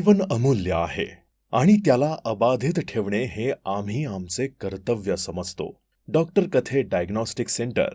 Even अमूल्य आहे आणि त्याला अबाधित ठेवणे हे आम्ही आमचे कर्तव्य समजतो. डॉक्टर कथे डायग्नॉस्टिक सेंटर.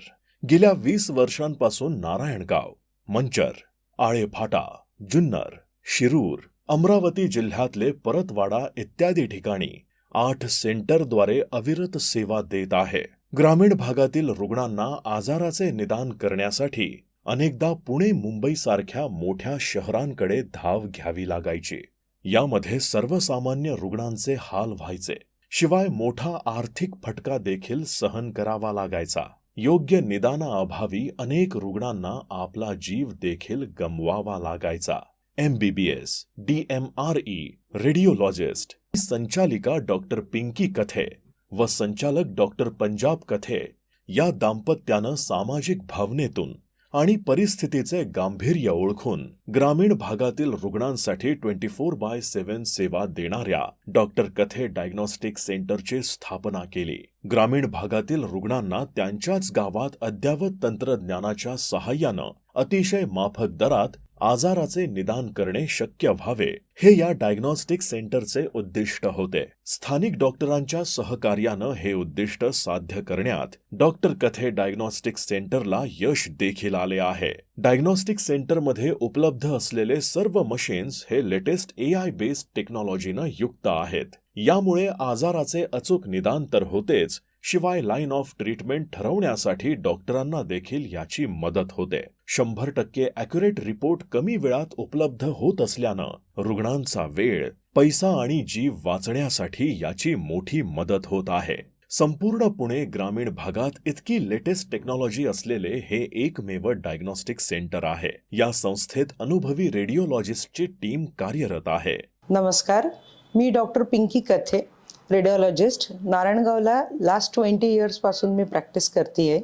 गेल्या वीस वर्षांपासून नारायणगाव मंचर आळेफाटा जुन्नर शिरूर अमरावती जिल्ह्यातले परतवाडा इत्यादी ठिकाणी आठ सेंटरद्वारे अविरत सेवा देत आहे. ग्रामीण भागातील रुग्णांना आजाराचे निदान करण्यासाठी अनेकदा पुणे मुंबईसारख्या मोठ्या शहरांकडे धाव घ्यावी लागायची. यामध्ये सर्वसामान्य रुग्णांचे हाल व्हायचे. शिवाय मोठा आर्थिक फटका देखील सहन करावा लागायचा. योग्य निदानाअभावी अनेक रुग्णांना आपला जीव देखील गमवावा लागायचा. एमबीबीएस डीएमआरई रेडिओलॉजिस्ट संचालिका डॉक्टर पिंकी कथे व संचालक डॉक्टर पंजाब कथे या दाम्पत्यानं सामाजिक भावनेतून आणि परिस्थितीचे गांभीर्य ओळखून ग्रामीण भागातील रुग्णांसाठी ट्वेंटी फोर बाय सेव्हन सेवा देणाऱ्या डॉक्टर कथे डायग्नॉस्टिक सेंटरची स्थापना केली. ग्रामीण भागातील रुग्णांना त्यांच्याच गावात अद्ययावत तंत्रज्ञानाच्या सहाय्यानं अतिशय माफक दरात आजाराचे निदान करणे शक्य व्हावे हे या डायग्नॉस्टिक सेंटरचे उद्दिष्ट होते. स्थानिक डॉक्टरांच्या सहकार्यानं हे उद्दिष्ट साध्य करण्यात डॉक्टर कथे डायग्नॉस्टिक सेंटरला यश देखील आले आहे. डायग्नॉस्टिक सेंटरमध्ये उपलब्ध असलेले सर्व मशीन्स हे लेटेस्ट ए आय बेस्ड टेक्नॉलॉजीनं युक्त आहेत. यामुळे आजाराचे अचूक निदान तर होतेच शिवाय लाईन ऑफ ट्रीटमेंट ठरवण्यासाठी डॉक्टरांना देखील याची मदत होते. शंभर टक्के अॅक्युरेट रिपोर्ट कमी वेळात उपलब्ध होत असल्यानं रुग्णांचा वेळ पैसा आणि जीव वाचण्यासाठी याची मोठी मदत होत आहे. संपूर्ण पुणे ग्रामीण भागात इतकी लेटेस्ट टेक्नॉलॉजी असलेले हे एकमेव डायग्नॉस्टिक सेंटर आहे. या संस्थेत अनुभवी रेडिओलॉजिस्टची टीम कार्यरत आहे. नमस्कार मी डॉक्टर पिंकी कथे रेडिओलॉजिस्ट नारायणगावला लास्ट ट्वेंटी इयर्सपासून मी प्रॅक्टिस करते आहे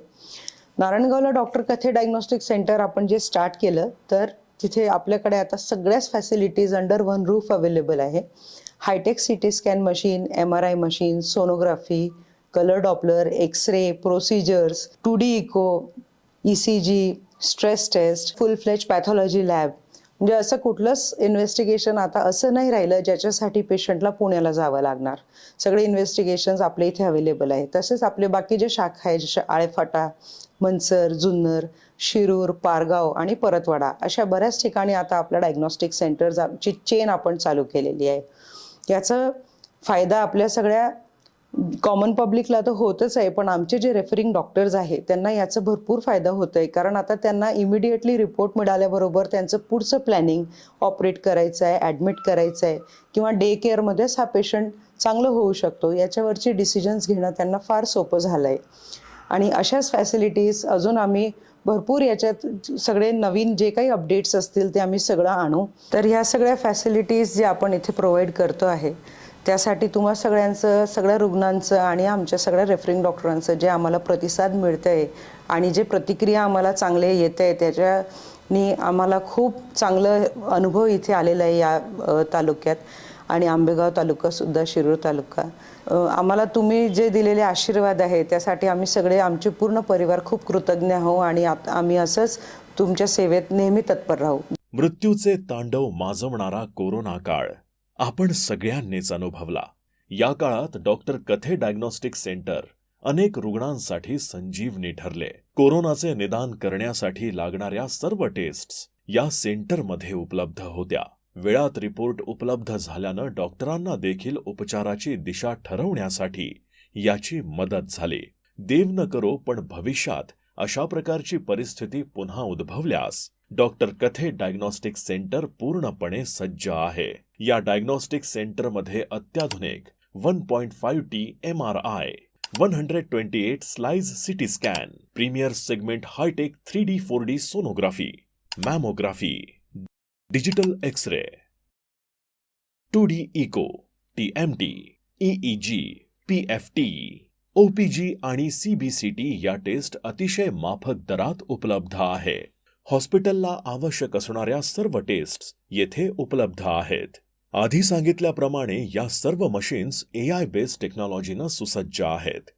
नारायणगावला डॉक्टर कथे डायग्नॉस्टिक सेंटर आपण जे स्टार्ट केलं तर तिथे आपल्याकडे आता सगळ्याच facilities under one roof available आहे. Hi tech C T scan machine M R I machine sonography colour Doppler X ray procedures two D echo E C G stress test full fledged pathology lab म्हणजे असं कुठलंच investigation आता असं नाही राहिलं ज्याच्यासाठी पेशंटला पुण्याला जावं लागणार. सगळे इन्व्हेस्टिगेशन्स आपल्या इथे अवेलेबल आहे तसेच आपले बाकी जे शाखा आहे जसे आळेफाटा मनसर जुन्नर शिरूर पारगाव आणि परतवाडा अशा बऱ्याच ठिकाणी आता आपल्या डायग्नॉस्टिक सेंटरची चेन आपण चालू केलेली आहे. याचा फायदा आपल्या सगळ्या कॉमन पब्लिकला तर होतच आहे पण आमचे जे रेफरिंग डॉक्टर्स आहेत त्यांना याचा भरपूर फायदा होत आहे कारण आता त्यांना इमिडिएटली रिपोर्ट मिळाल्याबरोबर त्यांचं पुढचं प्लॅनिंग ऑपरेट करायचं आहे ॲडमिट करायचं आहे किंवा डे केअरमध्येच हा पेशंट चांगलं होऊ शकतो. याच्यावरची डिसिजन्स घेणं त्यांना फार सोपं झालं आहे आणि अशाच फॅसिलिटीज अजून आम्ही भरपूर याच्यात सगळे नवीन जे काही अपडेट्स असतील ते आम्ही सगळं आणू. तर ह्या सगळ्या फॅसिलिटीज जे आपण इथे प्रोव्हाइड करतो आहे त्यासाठी तुम्हा सगळ्यांचं सगळ्या रुग्णांचं आणि आमच्या सगळ्या रेफरिंग डॉक्टरांचं जे आम्हाला प्रतिसाद मिळतं आहे आणि जे प्रतिक्रिया आम्हाला चांगले येत आहे त्याच्यानी आम्हाला खूप चांगलं अनुभव इथे आलेला आहे या तालुक्यात. आणि आंबेगाव तालुकासुद्धा शिरूर तालुका. आम्हाला तुम्ही जे दिलेले आशीर्वाद आहे त्यासाठी आम्ही सगळे आमचे पूर्ण परिवार खूप कृतज्ञ आहो आणि आता आम्ही असंच तुमच्या सेवेत नेहमी तत्पर राहू. मृत्यूचे तांडव माजवणारा कोरोना काळ. आपण सगळ्यांनीच अनुभवला. या काळात डॉक्टर कथे डायग्नॉस्टिक सेंटर अनेक रुग्णांसाठी संजीवनी ठरले. कोरोनाचे निदान करण्यासाठी लागणाऱ्या सर्व टेस्ट्स या सेंटरमध्ये उपलब्ध होत्या. वेळात रिपोर्ट उपलब्ध झाल्यानं डॉक्टरांना देखील उपचाराची दिशा ठरवण्यासाठी याची मदत झाली. देव न करो पण भविष्यात अशा प्रकारची परिस्थिती पुन्हा उद्भवल्यास डॉक्टर कथे डायग्नॉस्टिक सेंटर पूर्णपणे सज्ज आहे. या डायग्नॉस्टिक सेंटरमध्ये अत्याधुनिक. One point five T M R I one hundred twenty eight slice CT scan premier segment hi tech three D four D sonography mammography digital X ray two D echo T M T EEG P F T OPG आणि CBCT या test अतिशय माफक दरात उपलब्ध आहे. हॉस्पिटलला आवश्यक असणाऱ्या सर्व टेस्ट येथे उपलब्ध आहेत. आधी सांगितल्याप्रमाणे या सर्व मशीन्स ए आय बेस्ड टेक्नॉलॉजीनं सुसज्ज आहेत.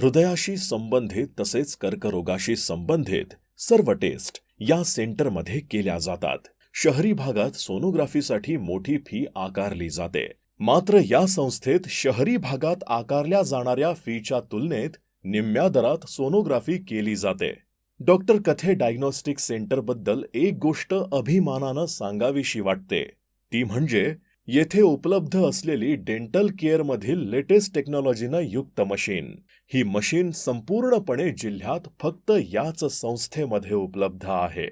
हृदयाशी संबंधित तसेच कर्करोगाशी संबंधित सर्व टेस्ट या सेंटरमध्ये केल्या जातात. शहरी भागात सोनोग्राफीसाठी मोठी फी आकारली जाते. मात्र या संस्थेत शहरी भागात आकारल्या जाणाऱ्या फीच्या तुलनेत निम्म्या दरात सोनोग्राफी केली जाते. डॉक्टर कथे डायग्नॉस्टिक सेंटरबद्दल एक गोष्ट अभिमानानं सांगावीशी वाटते. ती म्हणजे येथे उपलब्ध असलेली डेंटल केअरमधील लेटेस्ट टेक्नॉलॉजीनं युक्त मशीन ही मशीन संपूर्णपणे जिल्ह्यात फक्त याच संस्थेमध्ये उपलब्ध आहे.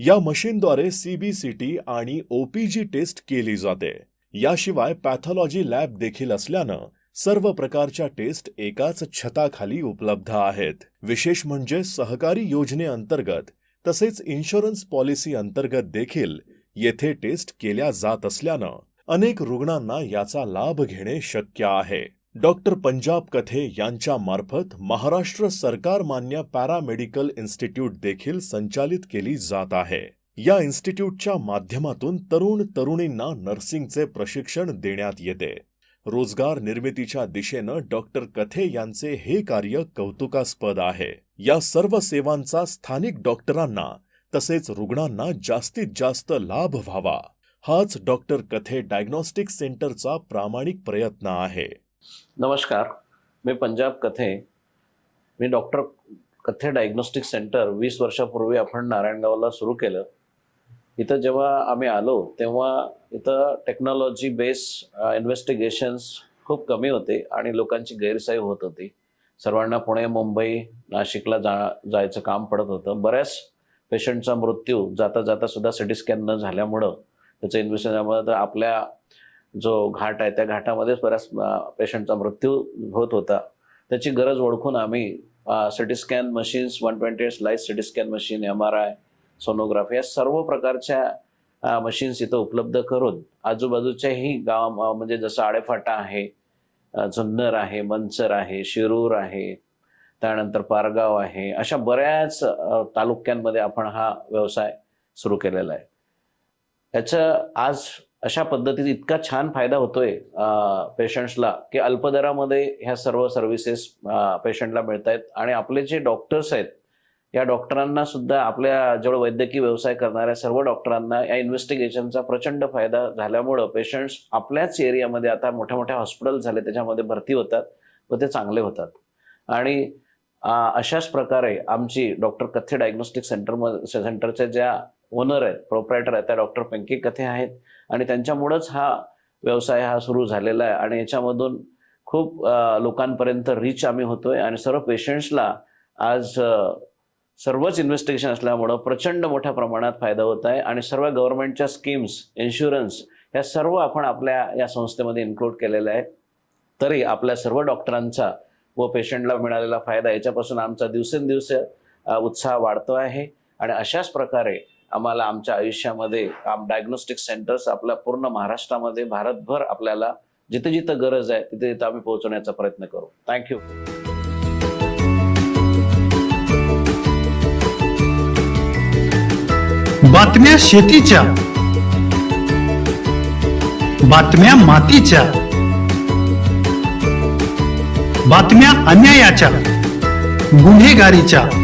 या मशीनद्वारे सीबीसीटी आणि ओपीजी टेस्ट केली जाते. याशिवाय पॅथॉलॉजी लॅब देखील असल्यानं सर्व प्रकारच्या टेस्ट एकाच छताखाली उपलब्ध आहेत. विशेष म्हणजे सहकारी योजनेअंतर्गत तसेच इन्शुरन्स पॉलिसी अंतर्गत देखील येथे टेस्ट केल्या जात असल्यानं अनेक रुग्णांना याचा लाभ घेणे शक्य आहे. डॉक्टर पंजाब कथे यांच्या मार्फत महाराष्ट्र सरकार मान्य पॅरामेडिकल इन्स्टिट्यूट देखील संचालित केली जात आहे. या इन्स्टिट्यूटच्या माध्यमातून तरुण तरुणींना नर्सिंगचे प्रशिक्षण देण्यात येते. रोजगार निर्मितीच्या दिशेनं डॉक्टर कथे यांचे हे कार्य कौतुकास्पद आहे. या सर्व सेवांचा स्थानिक डॉक्टरांना तसेच रुग्णांना जास्तीत जास्त लाभ व्हावा. हाच डॉक्टर कथे डायग्नॉस्टिक सेंटरचा प्रामाणिक प्रयत्न आहे. नमस्कार मी पंजाब कथे. मी डॉक्टर कथे डायग्नोस्टिक सेंटर वीस वर्षापूर्वी आपण नारायणगावला सुरू केलं. इथं जेव्हा आम्ही आलो तेव्हा इथं टेक्नॉलॉजी बेस इन्व्हेस्टिगेशन्स खूप कमी होते आणि लोकांची गैरसोय होत होती. सर्वांना पुणे मुंबई नाशिकला जा जायचं काम पडत होतं. बऱ्याच पेशंटचा मृत्यू जाता जाता सुद्धा सिटी स्कॅन न झाल्यामुळं त्याचं इन्व्हेस्टिगेशन तर आपल्या जो घाट आहे त्या घाटामध्येच बऱ्याच पेशंटचा मृत्यू होत होता. त्याची गरज ओळखून आम्ही CT scan machines one twenty eight light CT scan machine M R I sonography या सर्व प्रकारच्या मशीन्स इथं उपलब्ध करून आजूबाजूच्याही गाव म्हणजे जसं आडेफाटा आहे जुन्नर आहे मंचर आहे शिरूर आहे त्यानंतर पारगाव आहे अशा बऱ्याच तालुक्यांमध्ये आपण हा व्यवसाय सुरू केलेला आहे. ह्याचं आज अशा पद्धतीत इतका छान फायदा होतोय पेशंट्सला की अल्पदरामध्ये ह्या सर्व सर्व्हिसेस पेशंटला मिळत आहेत आणि आपले जे डॉक्टर्स आहेत या डॉक्टरांना सुद्धा आपल्या जवळ वैद्यकीय व्यवसाय करणाऱ्या सर्व डॉक्टरांना या इन्व्हेस्टिगेशनचा प्रचंड फायदा झाल्यामुळं पेशंट्स आपल्याच एरियामध्ये आता मोठ्या मोठ्या हॉस्पिटल झाले त्याच्यामध्ये भरती होतात व ते चांगले होतात. आणि अशाच प्रकारे आमची डॉक्टर कथे डायग्नोस्टिक सेंटर सेंटरच्या ज्या ओनर आहेत प्रोप्रायटर आहेत त्या डॉक्टर पिंकी कथे आहेत आणि त्यांच्यामुळंच हा व्यवसाय हा सुरू झालेला आहे. आणि याच्यामधून खूप लोकांपर्यंत रीच आम्ही होतोय आणि सर्व पेशंट्सला आज सर्वच इन्व्हेस्टिगेशन असल्यामुळं प्रचंड मोठ्या प्रमाणात फायदा होत आहे. आणि सर्व गव्हर्नमेंटच्या स्कीम्स इन्शुरन्स या सर्व आपण आपल्या या संस्थेमध्ये इन्क्लूड केलेल्या आहे तरी आपल्या सर्व डॉक्टरांचा व पेशंटला मिळालेला फायदा याच्यापासून आमचा दिवसेंदिवस उत्साह वाढतो आहे. आणि अशाच प्रकारे आम्हाला आमच्या आयुष्यामध्ये डायग्नोस्टिक सेंटर्स आपल्या पूर्ण महाराष्ट्रामध्ये भारतभर आपल्याला जिथे जिथं गरज आहे तिथे तिथं आम्ही पोहोचवण्याचा प्रयत्न करू. थँक्यू बातम्या शेतीच्या. बातम्या मातीच्या. बातम्या अन्यायाच्या. गुन्हेगारीच्या.